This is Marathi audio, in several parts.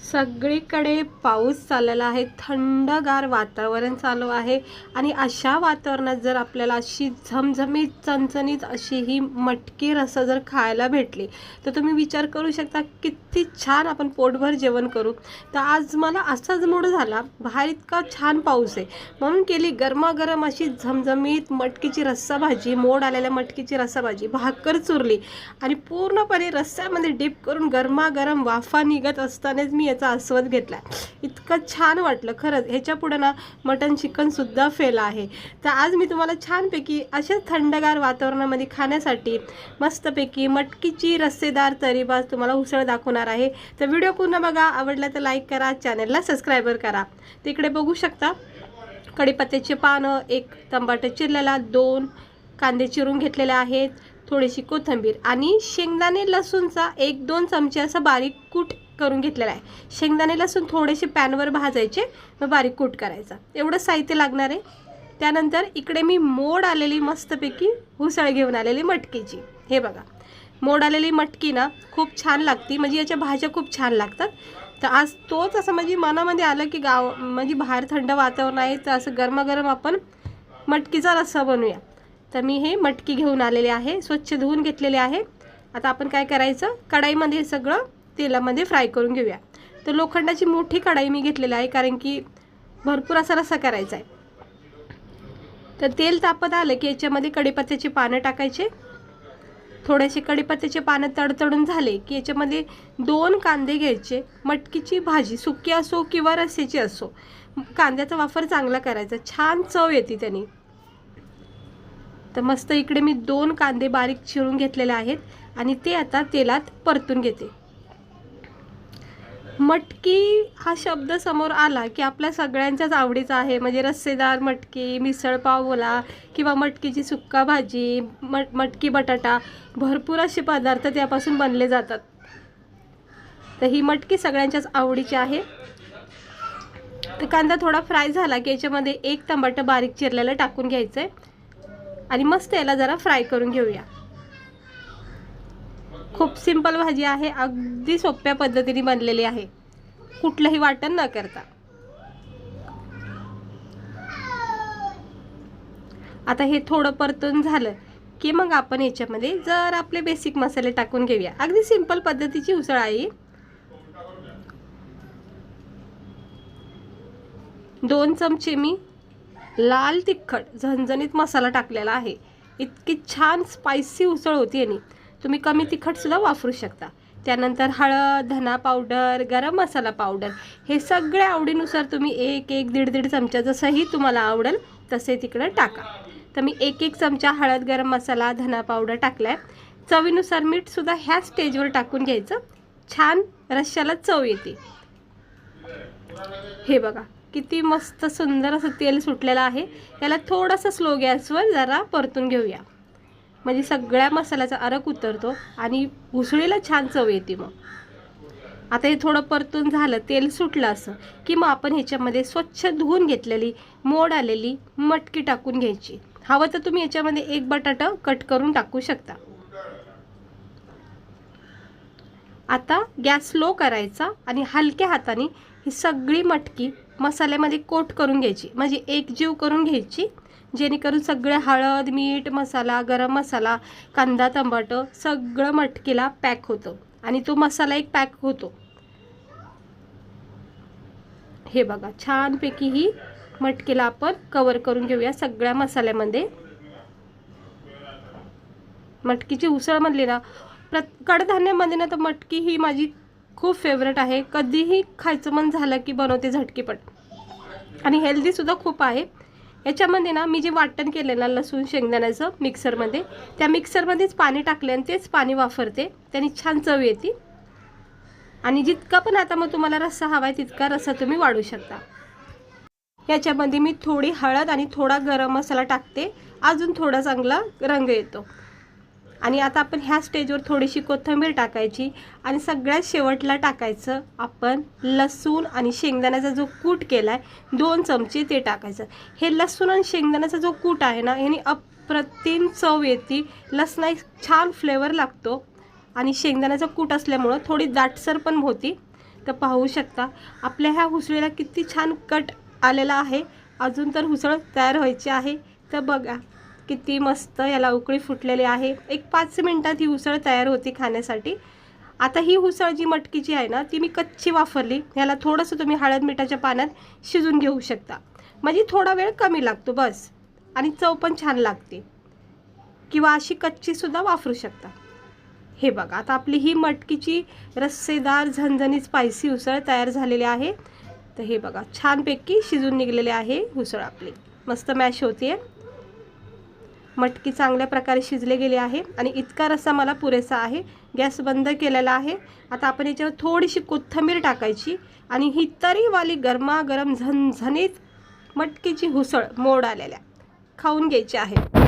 सगळीकडे पाऊस चाललेला आहे. थंडगार वातावरण चालू आहे. आणि अशा वातावरणात जर आपल्याला अशी झमझमीत चणचणीत अशी ही मटकी रस्सा जर खायला भेटली तर तुम्ही विचार करू शकता किती छान आपण पोटभर जेवण करू. तर आज मला असाच मूड झाला. बाहेर इतका छान पाऊस आहे. म्हणून केली गरमागरम अशी झमझमीत मटकीची रस्सा भाजी मोड आलेल्या मटकीची रस्सा भाजी भाकर चुरली. आणि पूर्णपणे रस्स्यामध्ये डिप करून गरमागरम वाफा निघत असतानाच मी याचा आस्वाद घेतला इतकं छान वाटलं खरंच. ह्याच्यापुढं ना मटन चिकनसुद्धा फेल आहे. तर आज मी तुम्हाला छानपैकी अशाच थंडगार वातावरणामध्ये खाण्यासाठी मस्तपैकी मटकीची रस्सेदार तरीबाज तुम्हाला उसळ दाखवणार आहे. तर व्हिडिओ पूर्ण बघा. आवडला तर लाईक करा. चॅनलला सबस्क्रायबर करा. तिकडे बघू शकता कढीपत्त्याचे पानं एक तंबाटं चिरलेला दोन कांदे चिरून घेतलेले आहेत थोडीशी कोथिंबीर आणि शेंगदाणे लसूणचा एक दोन चमचे असं बारीक कूट करून घेतलेला आहे. शेंगदाणे लसूण थोडेसे पॅनवर भाजायचे मग बारीक कूट करायचा. एवढं साहित्य लागणार आहे. त्यानंतर इकडे मी मोड आलेली मस्तपैकी उसळ घेऊन आलेली मटकीची. हे बघा. मोड आलेली मटकी ना खूप छान लागती. म्हणजे याच्या भाज्या खूप छान लागतात. तर आज तोच असं म्हणजे मनामध्ये आलं की गाव म्हणजे बाहेर थंड वातावरण आहे तर असं गरमागरम आपण मटकीचा रस्सा बनवूया. तर मी हे मटकी घेऊन आलेले आहे स्वच्छ धुवून घेतलेले आहे. आता आपण काय करायचं? कढाईमध्ये हे सगळं तेलामध्ये फ्राय करून घेऊया. तर लोखंडाची मोठी कढाई मी घेतलेली आहे कारण की भरपूर असा रस्सा करायचा आहे तर तेल तापत आलं की याच्यामध्ये कढीपत्त्याची पानं टाकायचे. थोडेसे कढीपत्त्याचे पानं तडतडून झाले की याच्यामध्ये दोन कांदे घ्यायचे. मटकीची भाजी सुकी असो किंवा रस्याची असो. कांद्याचा वापर चांगला करायचा. छान चव येते त्याने. तर मस्त इकडे मी दोन कांदे बारीक चिरून घेतलेले आहेत आणि ते आता तेलात परतून घेते. मटकी हा शब्द समोर आला की आपल्या सगळ्यांच्याच आवडीचा आहे. म्हणजे रस्सेदार मटकी मिसळपाव बोला किंवा मटकीची सुक्का भाजी मट मटकी बटाटा भरपूर असे पदार्थ त्यापासून बनले जातात. तर ही मटकी सगळ्यांच्याच आवडीची आहे. तर कांदा थोडा फ्राय झाला की याच्यामध्ये एक टमाटर बारीक चिरलेलं टाकून घ्यायचं आहे आणि मस्त याला जरा फ्राय करून घेऊया. खूप सिंपल भाजी आहे अगदी सोप्या पद्धतीने बनलेली आहे. कुठलंही वाटण न करता. आता हे थोडं परतून झालं की मग आपण याच्यामध्ये जर आपले बेसिक मसाले टाकून घेऊया. अगदी सिंपल पद्धतीची उसळ आहे दोन चमचे मी लाल तिखट झणझणीत मसाला टाकलेला आहे. इतकी छान स्पायसी उसळ होती आणि तुम्ही कमी तिखटसुद्धा वापरू शकता. त्यानंतर हळद धना पावडर गरम मसाला पावडर हे सगळ्या आवडीनुसार तुम्ही एक एक दीड दीड चमचा जसंही तुम्हाला आवडेल तसे तिकडं टाका. तर मी एक एक चमचा हळद गरम मसाला धना पावडर टाकला आहे चवीनुसार मीठसुद्धा ह्या स्टेजवर टाकून घ्यायचं. छान रश्याला चव येते. हे बघा किती मस्त सुंदर असं तेल सुटलेलं आहे. याला थोडंसं स्लो गॅसवर जरा परतून घेऊया. म्हणजे सगळ्या मसाल्याचा अरक उतरतो आणि उसळीला छान चव येते मग. आता हे थोडं परतून झालं तेल सुटलं असं की मग आपण ह्याच्यामध्ये स्वच्छ धुवून घेतलेली मोड आलेली मटकी टाकून घ्यायची. हवं तर तुम्ही याच्यामध्ये एक बटाटा कट करून टाकू शकता. आता गॅस स्लो करायचा आणि हलक्या हाताने ही सगळी मटकी मसाल्यामध्ये कोट करून घ्यायची. म्हणजे एक जीव करून घ्यायची जेणेकरून सगळे हळद मीठ मसाला गरम मसाला कांदा तंबाटं सगळं मटकीला पॅक होतं. आणि तो मसाला एक पॅक होतो. हे बघा छानपैकी ही मटकीला आपण कवर करून घेऊया सगळ्या मसाल्यामध्ये. मटकीची उसळ म्हणली ना प्र कडधान्यामध्ये ना तर मटकी ही माझी खूप फेवरेट आहे. कधीही खायचं मन झालं की बनवते झटकीपट. आणि हेल्दीसुद्धा खूप आहे. याच्यामध्ये ना मी जे वाटण केलं ना लसूण शेंगदाण्याचं मिक्सरमध्ये त्या मिक्सरमध्येच पाणी टाकले आणि तेच पाणी वापरते. त्याने छान चव येते. आणि जितका पण आता मग तुम्हाला रस्सा हवा आहे तितका रस्सा तुम्ही वाढू शकता. याच्यामध्ये मी थोडी हळद आणि थोडा गरम मसाला टाकते. अजून थोडा चांगला रंग येतो. आणि आता आपण ह्या स्टेजवर थोडीशी कोथिंबीर टाकायची आणि सगळ्यात शेवटला टाकायचं आपण लसूण आणि शेंगदाण्याचा जो कूट केला आहे दोन चमचे ते टाकायचं. हे लसूण आणि शेंगदाण्याचा जो कूट आहे ना ह्याने अप्रतिम चव येते. लसणा एक छान फ्लेवर लागतो आणि शेंगदाण्याचा कूट असल्यामुळं थोडी दाटसर पण होती. तर पाहू शकता आपल्या ह्या हुसळीला किती छान कट आलेला आहे. अजून तर हुसळ तयार व्हायची आहे. तर बघा किती मस्त याला उकळी फुटलेली आहे. एक पाच मिनटात ही उसळ तयार होती खाण्यासाठी. आता ही उसळ जी मटकीची आहे ना ती मी कच्ची वापरली. ह्याला थोडंसं तुम्ही हळद मिठाच्या पाण्यात शिजून घेऊ शकता. म्हणजे थोडा वेळ कमी लागतो बस. आणि चव पण छान लागते. किंवा अशी कच्चीसुद्धा वापरू शकता. हे बघा आता आपली ही मटकीची रस्सेदार झणझणी स्पायसी उसळ तयार झालेली आहे. तर हे बघा छानपैकी शिजून निघलेले आहे उसळ आपली. मस्त मॅश होते मटकी चांगल्या प्रकारे शिजले गेले आहे आणि इतका रस्सा मला पुरेसा आहे. गॅस बंद केलेला आहे. आता आपण याच्यावर थोडीशी कोथिंबीर टाकायची आणि ही तरीवाली गरमागरम झणझणीत मटकीची हुसळ मोड आलेल्या खाऊन घ्यायची आहे.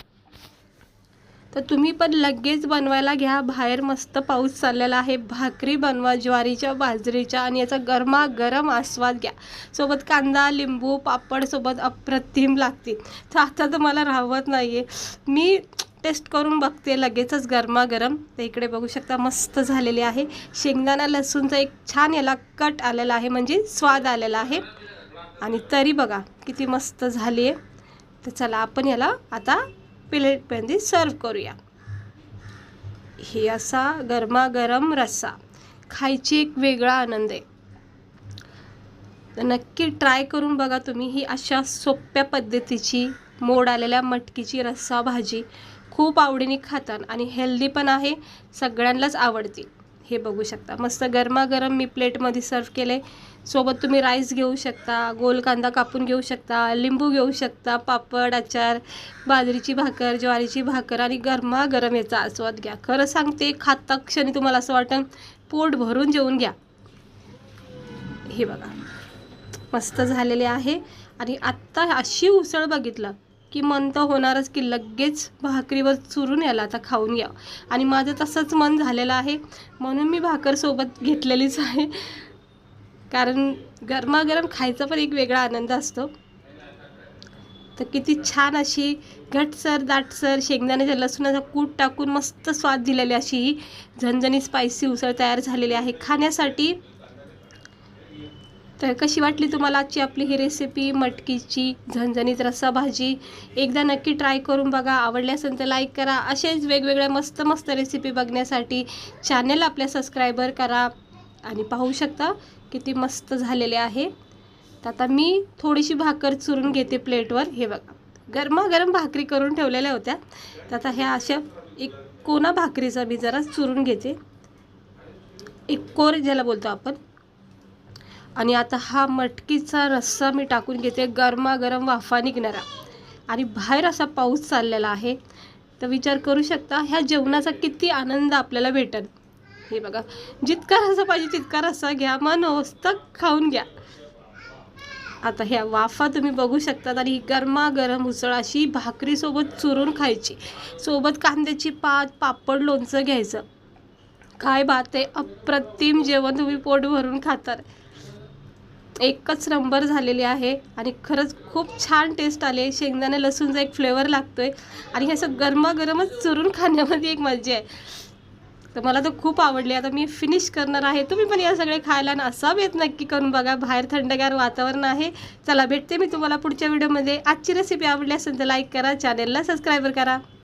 तर तुम्ही पण लगेच बनवायला घ्या. बाहेर मस्त पाऊस चाललेला आहे. भाकरी बनवा ज्वारीच्या बाजरीच्या आणि याचा गरमागरम आस्वाद घ्या. सोबत कांदा लिंबू पापडसोबत अप्रतिम लागतील. तर आता तर मला राहवत नाही आहे मी टेस्ट करून बघते लगेचच गरमागरम. तर इकडे बघू शकता मस्त झालेली आहे. शेंगदाणा लसूणचा एक छान याला कट आलेला आहे. म्हणजे स्वाद आलेला आहे. आणि तरी बघा किती मस्त झाली आहे तर चला आपण याला आता प्लेटमध्ये सर्व करूया. हे असा गरमागरम रस्सा. खायची एक वेगळा आनंद आहे. तर नक्की ट्राय करून बघा तुम्ही ही अशा सोप्या पद्धतीची मोड आलेल्या मटकीची रस्सा भाजी खूप आवडीने खातात आणि हेल्दी पण आहे सगळ्यांनाच आवडते. हे बघू शकता. मस्त गरमागरम मी प्लेटमध्ये सर्व केले. सोबत तुम्ही राईस घेऊ शकता गोल कांदा कापून घेऊ शकता लिंबू घेऊ शकता पापड अचार बाजरीची भाकर ज्वारीची भाकर आणि गरमागरम याचा आस्वाद घ्या. खरं सांगते खाता क्षणी तुम्हाला असं वाटतं पोट भरून जेवून घ्या. हे बघा. मस्त झालेले आहे. आणि आत्ता अशी उसळ बघितलं की मन तर होणारच की लगेच भाकरीवर चुरून याला आता खाऊन घ्या आणि माझं तसंच मन झालेलं आहे. म्हणून मी भाकरसोबत घेतलेलीच आहे. कारण गरमागरम खायचा पण एक वेगळा आनंद असतो. तर किती छान अशी घटसर दाटसर शेंगदाण्याच्या लसूणाचा कूट टाकून मस्त स्वाद दिलेली अशी ही झणझणी स्पायसी उसळ तयार झालेली आहे. खाण्यासाठी तर कशी वाटली तुम्हाला आजची आपली ही रेसिपी मटकीची झणझणीत रस्सा भाजी एकदा नक्की ट्राय करून बघा. आवडली असेल तर लाईक करा. असेच वेगवेगळ्या मस्त मस्त रेसिपी बघण्यासाठी चॅनल आपल्या सबस्क्रायबर करा. आणि पाहू शकता किती मस्त झालेले आहे. तर आता मी थोडीशी भाकर चुरून घेते प्लेटवर हे बघा. गरमागरम भाकरी करून ठेवलेल्या होत्या. तर आता ह्या अशा एक कोणा भाकरीचा मी जरा चुरून घेते. एक कोर ज्याला बोलतो आपण. आणि आता हा मटकीचा रस्सा मी टाकून घेते. गरमागरम वाफा निघणारा. आणि बाहेर असा पाऊस चाललेला आहे. तर विचार करू शकता ह्या जेवणाचा किती आनंद आपल्याला भेटेल. हे बघा जितका रस्सा पाहिजे तितका रस्सा घ्या मन मस्त खाऊन घ्या. आता ह्या वाफा तुम्ही बघू शकतात आणि गरमागरम उसळ अशी भाकरीसोबत चुरून खायची. सोबत कांद्याची पात पापड लोणचं घ्यायचं. काय बात आहे अप्रतिम जेवण तुम्ही पोट भरून खातात. एकच नंबर झालेली आहे आणि खरंच खूप छान टेस्ट आले शेंगदाणे लसूणचा एक फ्लेवर लागतो आहे आणि हे असं गरमागरमच चुरून खाण्यामध्ये एक मजा आहे. तर मला तर खूप आवडली. आता मी फिनिश करणार आहे. तुम्ही पण या सगळे खायला ना असावेत नक्की करून बघा. बाहेर थंडगार वातावरण आहे. चला भेटते मी तुम्हाला पुढच्या व्हिडिओमध्ये आजची रेसिपी आवडली असेल तर लाईक करा. चॅनेलला सबस्क्राईबर करा.